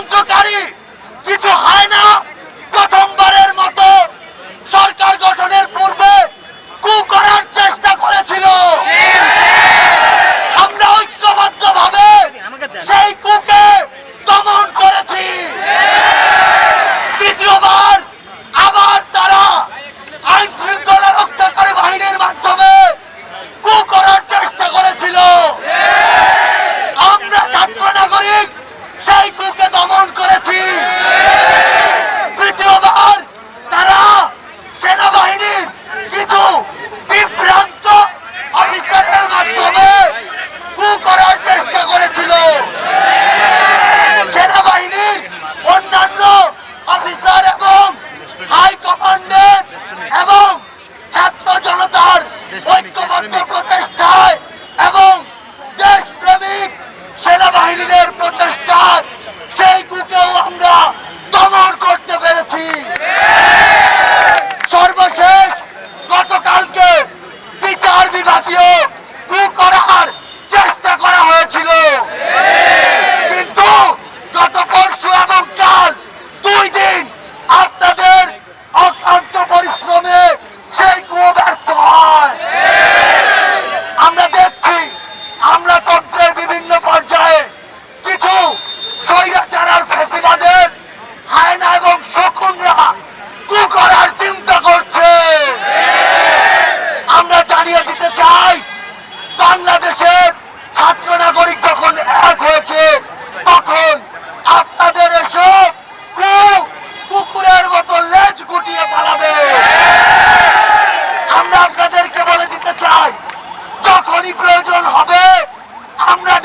ষড়যন্ত্রকারী কিছু হয় না। সর্বশ আমরা